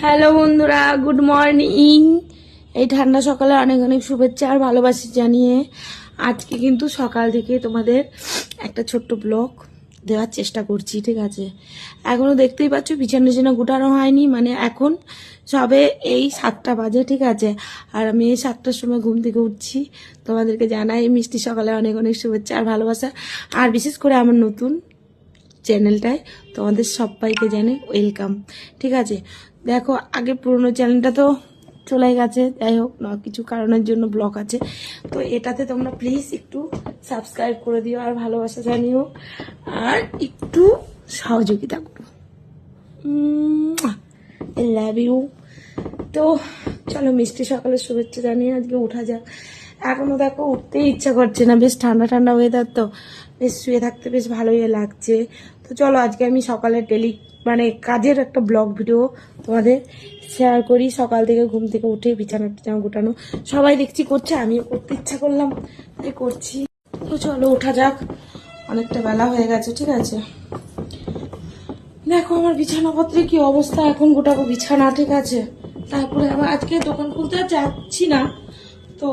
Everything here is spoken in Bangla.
হ্যালো বন্ধুরা গুড মর্নিং এই ঠান্ডা সকালে অনেক অনেক শুভেচ্ছা আর ভালোবাসি জানিয়ে আজকে কিন্তু সকাল থেকে তোমাদের একটা ছোট্ট ব্লগ দেওয়ার চেষ্টা করছি, ঠিক আছে? এখনও দেখতেই পাচ্ছ, বিছানা টিছানা গুটানো হয়নি মানে এখন সবে এই সাতটা বাজে, ঠিক আছে? আর আমি এই সাতটার সময় ঘুম থেকে উঠছি। তোমাদেরকে জানাই, মিষ্টি সকালে অনেক অনেক শুভেচ্ছা আর ভালোবাসা। আর বিশেষ করে আমার নতুন চ্যানেলটায়। তোমাদের সবাইকে জানে ওয়েলকাম। ঠিক আছে? দেখো, আগে পুরনো চ্যানেলটা তো চলে গেছে। যাই হোক, না, কিছু কারণের জন্য ব্লক আছে। তো এটাতে তোমরা প্লিজ একটু সাবস্ক্রাইব করে দিও আর ভালোবাসা জানিও। আর একটু সহযোগিতা করো। লাভ ইউ তো চলো মিষ্টি সকালে শুভেচ্ছা জানিয়ে আজকে উঠা যাক। এখনও দেখো উঠতেই ইচ্ছা করছে না, বেশ ঠান্ডা ঠান্ডা ওয়েদার তো। বেশ শুয়ে থাকতে বেশ ভালোই লাগছে। তো চলো আজকে আমি সকালে ডেলি মানে কাজের একটা ব্লগ ভিডিও তোমাদের শেয়ার করি। সকাল থেকে ঘুম থেকে উঠে বিছানা টিছানা গোটানো। সবাই দেখছি করছে, আমিও করতে ইচ্ছা করলাম, তাই করছি। তো চলো ওঠা যাক, অনেকটা বেলা হয়ে গেছে, ঠিক আছে? দেখো আমার বিছানাপত্রে কি অবস্থা, এখন গোটাবো বিছানা, ঠিক আছে? তারপরে আবার আজকে দোকান খুলতে যাচ্ছি না। তো